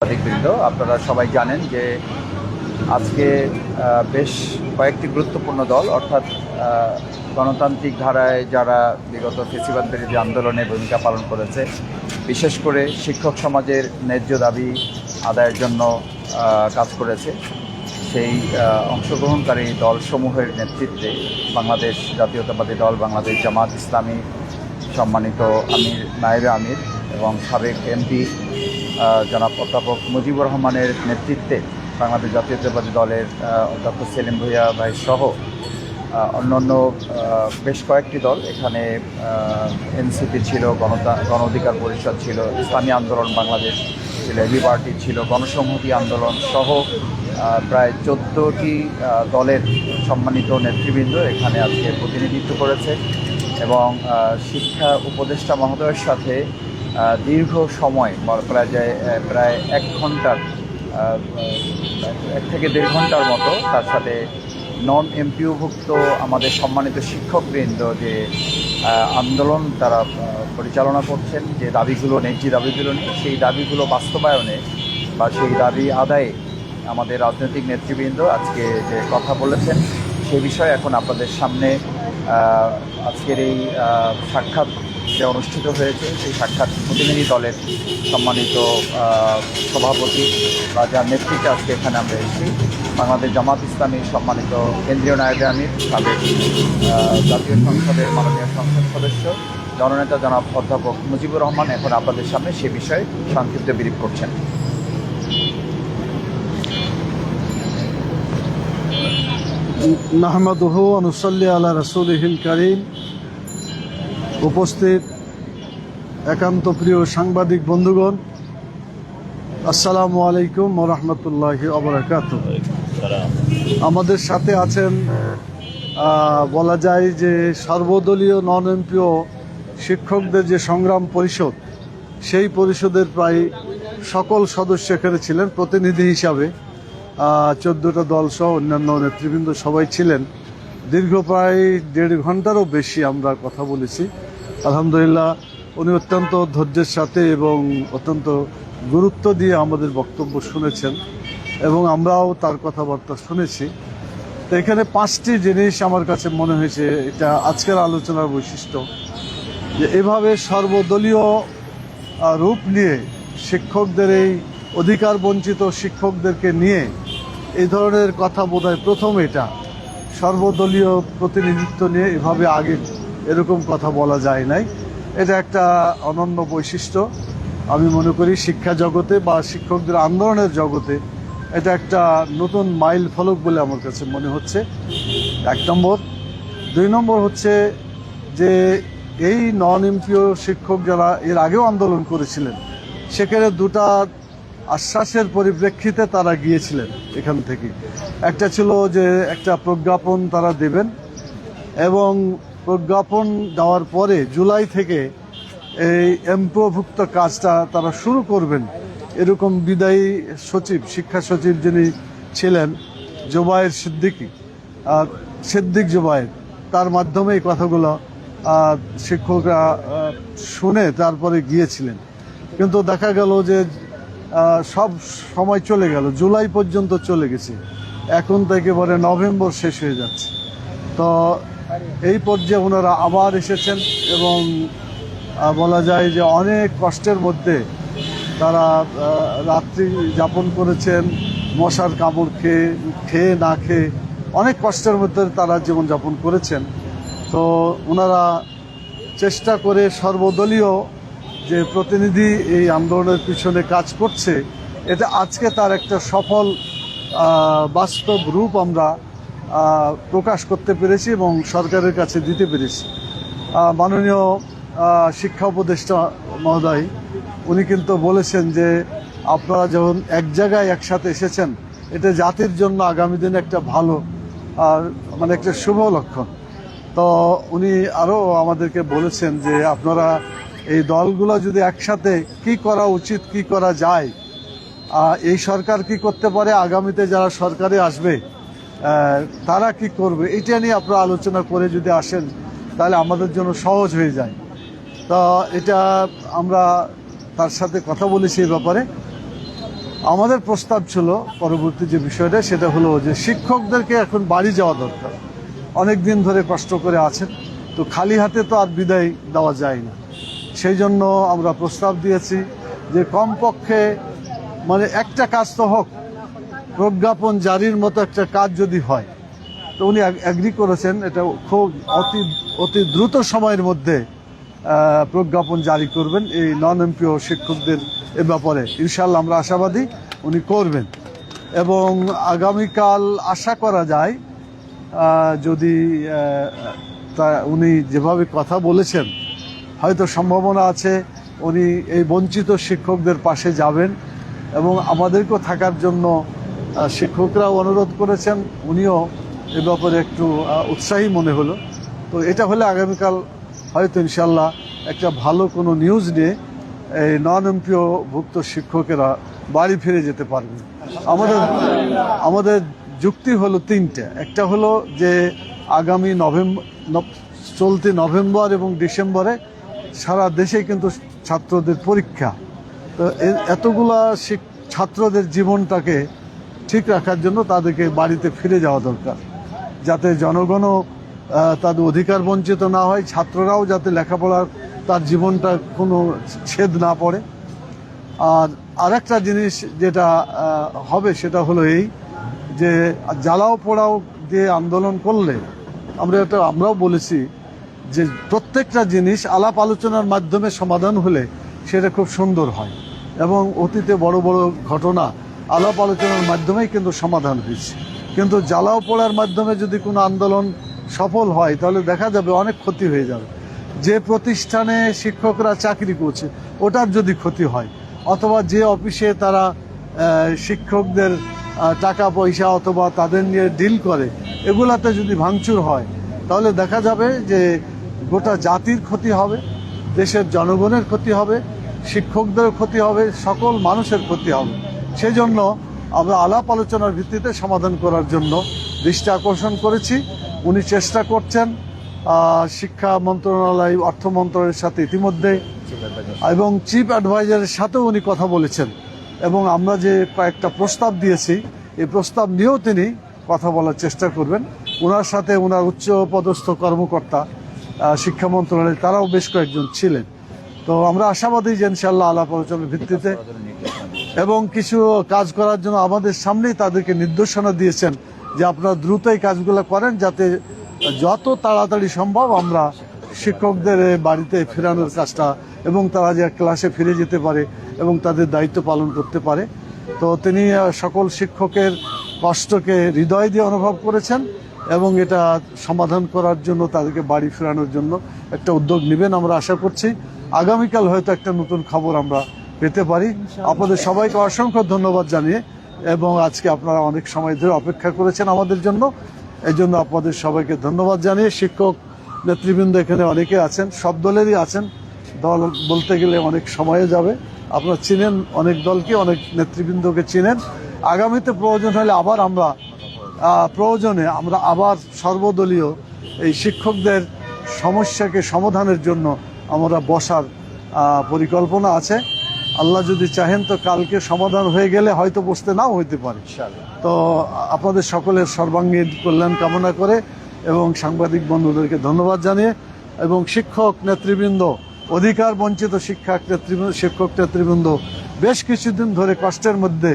সাংবাদিকবৃন্দ আপনারা সবাই জানেন যে আজকে বেশ কয়েকটি গুরুত্বপূর্ণ দল, অর্থাৎ গণতান্ত্রিক ধারায় যারা বিগত ফেসিবাদ বিরোধী আন্দোলনে ভূমিকা পালন করেছে, বিশেষ করে শিক্ষক সমাজের ন্যায্য দাবি আদায়ের জন্য কাজ করেছে, সেই অংশগ্রহণকারী দলসমূহের নেতৃত্বে বাংলাদেশ জাতীয়তাবাদী দল, বাংলাদেশ জামাত ইসলামী সম্মানিত আমির, নায়েবে আমির এবং সাবেক এমপি জনাব অধ্যাপক মুজিবুর রহমানের নেতৃত্বে বাংলাদেশ জাতীয়তাবাদী দলের অধ্যক্ষ সেলিম ভুইয়া ভাই সহ অন্যান্য বেশ কয়েকটি দল এখানে এনসিপি ছিল, গণতা গণ অধিকার পরিষদ ছিল, ইসলামী আন্দোলন বাংলাদেশ ছিল এবি পার্টি ছিল, গণসংহতি আন্দোলন সহ প্রায় চোদ্দোটি দলের সম্মানিত নেতৃবৃন্দ এখানে আজকে প্রতিনিধিত্ব করেছে এবং শিক্ষা উপদেষ্টা মহোদয়ের সাথে দীর্ঘ সময় প্রায় যায় প্রায় এক ঘণ্টার এক থেকে দেড় ঘণ্টার মতো তার সাথে নন এমপিওভুক্ত আমাদের সম্মানিত শিক্ষকবৃন্দ যে আন্দোলন তারা পরিচালনা করছেন, যে দাবিগুলো ন্যায্য দাবিগুলো নিয়ে সেই দাবিগুলো বাস্তবায়নে বা সেই দাবি আদায়ে আমাদের রাজনৈতিক নেতৃবৃন্দ আজকে যে কথা বলেছেন, সে বিষয়ে এখন আপনাদের সামনে আজকের এই সাক্ষাৎ যে অনুষ্ঠিত হয়েছে, সেই সাক্ষাৎ প্রতিনিধি দলের সম্মানিত সভাপতি বা যার নেতৃত্বে আজকে এখানে আমরা এসেছি। বাংলাদেশ জামাত ইসলামী সম্মানিত কেন্দ্রীয় নায়ক আমির, সাবেক জাতীয় সংসদের মাননীয় সংসদ সদস্য, জননেতা জনাব অধ্যাপক মুজিবুর রহমান এখন আপনাদের সামনে সে বিষয়ে সংক্ষিপ্ত বিরিপ করছেন। নাহমাদুহু অনুসল্লি আল্লাহ রসুলহিল করিম। উপস্থিত একান্ত প্রিয় সাংবাদিক বন্ধুগণ, আসসালামু আলাইকুম রহমতুল্লাহি অবরাকাত আমাদের সাথে আছেন বলা যায় যে সর্বদলীয় নন এমপিও শিক্ষকদের যে সংগ্রাম পরিষদ, সেই পরিষদের প্রায় সকল সদস্য এখানে ছিলেন, প্রতিনিধি হিসাবে চোদ্দোটা দল সহ অন্যান্য নেতৃবৃন্দ সবাই ছিলেন। দীর্ঘ প্রায় দেড় ঘন্টারও বেশি আমরা কথা বলেছি। আলহামদুলিল্লাহ, উনি অত্যন্ত ধৈর্যের সাথে এবং অত্যন্ত গুরুত্ব দিয়ে আমাদের বক্তব্য শুনেছেন এবং আমরাও তার কথাবার্তা শুনেছি। তো এখানে পাঁচটি জিনিস আমার কাছে মনে হয়েছে, এটা আজকের আলোচনার বৈশিষ্ট্য। যে এভাবে সর্বদলীয় রূপ নিয়ে শিক্ষকদের এই অধিকার বঞ্চিত শিক্ষকদেরকে নিয়ে এই ধরনের কথা বোধহয় প্রথম এটা। সর্বদলীয় প্রতিনিধিত্ব নিয়ে এভাবে আগে এরকম কথা বলা যায় নাই। এটা একটা অনন্য বৈশিষ্ট্য। আমি মনে করি শিক্ষা জগতে বা শিক্ষকদের আন্দোলনের জগতে এটা একটা নতুন মাইল ফলক বলে আমার কাছে মনে হচ্ছে। এক নম্বর। দুই নম্বর হচ্ছে যে এই নন এমপিও শিক্ষক যারা এর আগেও আন্দোলন করেছিলেন, সেখানে দুটা আশ্বাসের পরিপ্রেক্ষিতে তারা গিয়েছিলেন এখান থেকে। একটা ছিল যে একটা প্রজ্ঞাপন তারা দেবেন এবং প্রজ্ঞাপন দেওয়ার পরে জুলাই থেকে এই এমপিওভুক্ত কাজটা তারা শুরু করবেন। এরকম বিদায়ী সচিব, শিক্ষা সচিব যিনি ছিলেন, জোবায়ের সিদ্দিকী। সিদ্দিক জোবায়ের, তার মাধ্যমে এই কথাগুলো শিক্ষকরা শুনে তারপরে গিয়েছিলেন। কিন্তু দেখা গেল যে সব সময় চলে গেল, জুলাই পর্যন্ত চলে গেছে। এখন তো একেবারে নভেম্বর শেষ হয়ে যাচ্ছে। তো এই পর্যায়ে ওনারা আবার এসেছেন এবং বলা যায় যে অনেক কষ্টের মধ্যে তারা রাত্রি যাপন করেছেন, মশার কামড় খেয়ে খেয়ে না খেয়ে অনেক কষ্টের মধ্যে তারা জীবনযাপন করেছেন। তো ওনারা চেষ্টা করে সর্বদলীয় যে প্রতিনিধি এই আন্দোলনের পিছনে কাজ করছে এটা আজকে তার একটা সফল বাস্তব রূপ আমরা প্রকাশ করতে পেরেছি এবং সরকারের কাছে দিতে পেরেছি। মাননীয় শিক্ষা উপদেষ্টা মহোদয়, উনি কিন্তু বলেছেন যে আপনারা যখন এক জায়গায় একসাথে এসেছেন, এটা জাতির জন্য আগামী দিনে একটা ভালো, আর মানে একটা শুভ লক্ষণ। তো উনি আরও আমাদেরকে বলেছেন যে আপনারা এই দলগুলো যদি একসাথে কি করা উচিত, কি করা যায় এই সরকার কি করতে পারে? আগামীতে যারা সরকারে আসবে তারা কি করবে? এটা নিয়ে আপনারা আলোচনা করে যদি আসেন, তাহলে আমাদের জন্য সহজ হয়ে যায়। তো এটা আমরা তার সাথে কথা বলেছি এই ব্যাপারে। আমাদের প্রস্তাব ছিল পরবর্তী যে বিষয়টা, সেটা হলো যে শিক্ষকদেরকে এখন বাড়ি যাওয়া দরকার। অনেক দিন ধরে কষ্ট করে আছেন, তো খালি হাতে তো আর বিদায় দেওয়া যায় না। সেই জন্য আমরা প্রস্তাব দিয়েছি যে কমপক্ষে মানে একটা কাজ তো হোক প্রজ্ঞাপন জারির মতো একটা কাজ যদি হয়, তো উনি অ্যাগ্রি করেছেন এটা খুব অতি অতি দ্রুত সময়ের মধ্যে প্রজ্ঞাপন জারি করবেন এই নন এমপিও শিক্ষকদের এ ব্যাপারে। ইনশাল্লাহ আমরা আশাবাদী উনি করবেন। এবং আগামীকাল আশা করা যায় যদি তা উনি যেভাবে কথা বলেছেন, হয়তো সম্ভাবনা আছে উনি এই বঞ্চিত শিক্ষকদের পাশে যাবেন এবং আমাদেরকেও থাকার জন্য শিক্ষকরাও অনুরোধ করেছেন, উনিও এ ব্যাপারে একটু উৎসাহী মনে হলো। তো এটা হলে আগামীকাল হয়তো ইনশাল্লাহ একটা ভালো কোনো নিউজ নিয়ে এই নন এমপিও ভুক্ত শিক্ষকেরা বাড়ি ফিরে যেতে পারবে। আমাদের আমাদের যুক্তি হলো তিনটে। একটা হলো যে আগামী নভেম্বর চলতি নভেম্বর এবং ডিসেম্বরে সারা দেশে কিন্তু ছাত্রদের পরীক্ষা। তো এতগুলা ছাত্রদের জীবনটাকে ঠিক রাখার জন্য তাদেরকে বাড়িতে ফিরে যাওয়া দরকার। যাতে জনগণও তাদের অধিকার বঞ্চিত না হয়, ছাত্ররাও যাতে লেখাপড়ার তার জীবনটা কোনো ছেদ না পড়ে। আর আরেকটা জিনিস যেটা হবে সেটা হলো এই যে, জ্বালাও পোড়াও দিয়ে আন্দোলন করলে, আমরা এটা, আমরাও বলেছি যে প্রত্যেকটা জিনিস আলাপ আলোচনার মাধ্যমে সমাধান হলে সেটা খুব সুন্দর হয়। এবং অতীতে বড় বড় ঘটনা আলাপ আলোচনার মাধ্যমেই কিন্তু সমাধান হয়েছে। কিন্তু জ্বালাও পোড়ার মাধ্যমে যদি কোনো আন্দোলন সফল হয়, তাহলে দেখা যাবে অনেক ক্ষতি হয়ে যাবে। যে প্রতিষ্ঠানে শিক্ষকরা চাকরি করছে, ওটার যদি ক্ষতি হয়, অথবা যে অফিসে তারা শিক্ষকদের টাকা পয়সা অথবা তাদের নিয়ে ডিল করে, এগুলাতে যদি ভাঙচুর হয়, তাহলে দেখা যাবে যে গোটা জাতির ক্ষতি হবে, দেশের জনগণের ক্ষতি হবে, শিক্ষকদের ক্ষতি হবে, সকল মানুষের ক্ষতি হবে। সেই জন্য আমরা আলাপ আলোচনার ভিত্তিতে সমাধান করার জন্য দৃষ্টি আকর্ষণ করেছি। উনি চেষ্টা করছেন শিক্ষা মন্ত্রণালয়, অর্থ মন্ত্রণালয়ের সাথে ইতিমধ্যে এবং চিফ অ্যাডভাইজারের সাথেও উনি কথা বলেছেন এবং আমরা যে কয়েকটা প্রস্তাব দিয়েছি, এই প্রস্তাব নিয়েও তিনি কথা বলার চেষ্টা করবেন। ওনার সাথে ওনার উচ্চ পদস্থ কর্মকর্তা শিক্ষা মন্ত্রণালয়ে তারাও বেশ কয়েকজন ছিলেন। তো আমরা আশাবাদী যে ইনশাল্লাহ আলাপ আলোচনার ভিত্তিতে এবং কিছু কাজ করার জন্য আমাদের সামনেই তাদেরকে নির্দেশনা দিয়েছেন যে আপনারা দ্রুত এই কাজগুলো করেন যাতে যত তাড়াতাড়ি সম্ভব আমরা শিক্ষকদের বাড়িতে ফেরানোর কাজটা এবং তারা যে ক্লাসে ফিরে যেতে পারে এবং তাদের দায়িত্ব পালন করতে পারে। তো তিনি সকল শিক্ষকের কষ্টকে হৃদয় দিয়ে অনুভব করেছেন এবং এটা সমাধান করার জন্য, তাদেরকে বাড়ি ফেরানোর জন্য একটা উদ্যোগ নেবেন আমরা আশা করছি। আগামীকাল হয়তো একটা নতুন খবর আমরা পেতে পারি। আপনাদের সবাইকে অসংখ্য ধন্যবাদ জানিয়ে এবং আজকে আপনারা অনেক সময় ধরে অপেক্ষা করেছেন আমাদের জন্য। এই জন্য আপনাদের সবাইকে ধন্যবাদ জানিয়ে শিক্ষক নেতৃবৃন্দ এখানে অনেকে আছেন সব দলেরই আছেন। দল বলতে গেলে অনেক সময়ে যাবে। আপনারা চিনেন অনেক দলকে অনেক নেতৃবৃন্দকে চিনেন। আগামীতে প্রয়োজন হলে আবার আমরা প্রয়োজনে আমরা আবার সর্বদলীয় এই শিক্ষকদের সমস্যাকে সমাধানের জন্য আমরা বসার পরিকল্পনা আছে। আল্লাহ যদি চাহেন তো কালকে সমাধান হয়ে গেলে হয়তো বসতে নাও হইতে পারে। তো আপনাদের সকলের সর্বাঙ্গীন কল্যাণ কামনা করে এবং সাংবাদিক বন্ধুদেরকে ধন্যবাদ জানিয়ে এবং শিক্ষক নেতৃবৃন্দ অধিকার বঞ্চিত শিক্ষক নেতৃবৃন্দ শিক্ষক নেতৃবৃন্দ বেশ কিছুদিন ধরে কষ্টের মধ্যে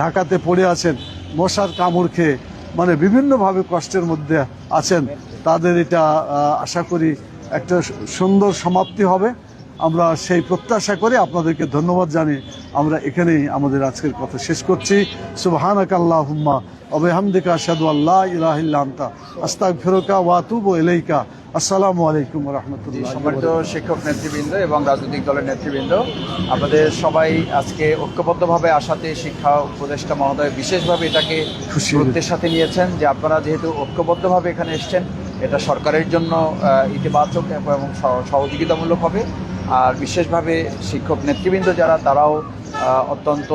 ঢাকাতে পড়ে আছেন মশার কামড় খেয়ে মানে বিভিন্নভাবে কষ্টের মধ্যে আছেন। তাদের এটা আশা করি একটা সুন্দর সমাপ্তি হবে। আমরা সেই প্রত্যাশা করে আপনাদেরকে ধন্যবাদ জানিয়ে আমরা এখানেই আমাদের আজকের কথা শেষ করছি। সুবহানাক আল্লাহুম্মা অবেহামদিকা আশহাদু আল্লাহ ইলাহা ইল্লা আনতা। আস্তাগফিরুকা ওয়া আতুবু আসসালামু আলাইকুম রাহমাতুল্লাহি সম্মানিত শিক্ষক নেতৃবৃন্দ এবং রাজনৈতিক দলের নেতৃবৃন্দ আপনাদের সবাই আজকে ঐক্যবদ্ধভাবে আসাতে শিক্ষা উপদেষ্টা মহোদয় বিশেষভাবে এটাকে গুরুত্বের সাথে নিয়েছেন যে আপনারা যেহেতু ঐক্যবদ্ধভাবে এখানে এসেছেন এটা সরকারের জন্য ইতিবাচক এবং সহ- সহযোগিতামূলক হবে। আর বিশেষভাবে শিক্ষক নেতৃবৃন্দ যারা তারাও অত্যন্ত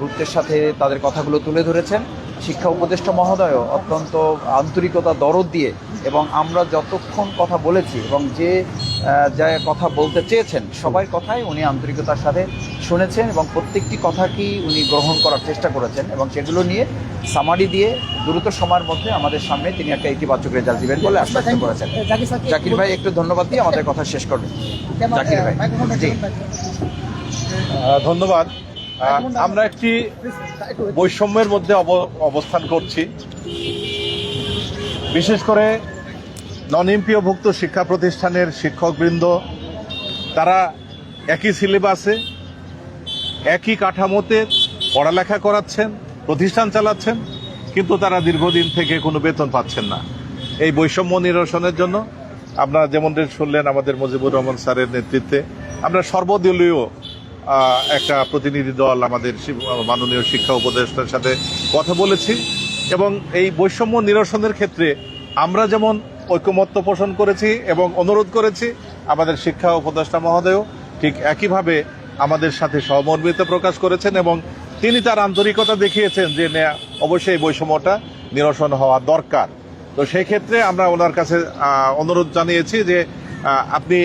গুরুত্বের সাথে তাদের কথাগুলো তুলে ধরেছেন। শিক্ষা উপদেষ্টা মহোদয়ও অত্যন্ত আন্তরিকতা দরদ দিয়ে এবং আমরা যতক্ষণ কথা বলেছি এবং যে যা কথা বলতে চেয়েছেন সবাই কথাই উনি আন্তরিকতার সাথে শুনেছেন এবং প্রত্যেকটি কথাকেই উনি গ্রহণ করার চেষ্টা করেছেন এবং সেগুলো নিয়ে সামারি দিয়ে দ্রুত সময়ের মধ্যে আমাদের সামনে তিনি একটা ইতিবাচক রেজাল্ট দিবেন বলে আশ্বস্ত করেছেন। জাকির ভাই একটু ধন্যবাদ দিয়ে আমাদের কথা শেষ করবেন। জাকির ভাই জি। ধন্যবাদ। আমরা একটি বৈষম্যের মধ্যে অব- অবস্থান করছি। বিশেষ করে নন এমপিওভুক্ত শিক্ষা প্রতিষ্ঠানের শিক্ষকবৃন্দ, তারা একই সিলেবাসে একই কাঠামোতে পড়ালেখা করাচ্ছেন, প্রতিষ্ঠান চালাচ্ছেন, কিন্তু তারা দীর্ঘদিন থেকে কোনো বেতন পাচ্ছেন না। এই বৈষম্য নিরসনের জন্য আমরা যেমন শুনলেন আমাদের মুজিবুর রহমান স্যারের নেতৃত্বে, আমরা সর্বদলীয় একটা প্রতিনিধি দল আমাদের মাননীয় শিক্ষা উপদেষ্টার সাথে কথা বলেছি এবং এই বৈষম্য নিরসনের ক্ষেত্রে আমরা যেমন ঐকমত্য পোষণ করেছি এবং অনুরোধ করেছি আমাদের শিক্ষা উপদেষ্টা মহোদয়ও ঠিক একইভাবে আমাদের সাথে সহমর্মিতা প্রকাশ করেছেন এবং তিনি তার আন্তরিকতা দেখিয়েছেন যে অবশ্যই বৈষম্যটা নিরসন হওয়া দরকার। তো সেক্ষেত্রে আমরা ওনার কাছে অনুরোধ জানিয়েছি যে আপনি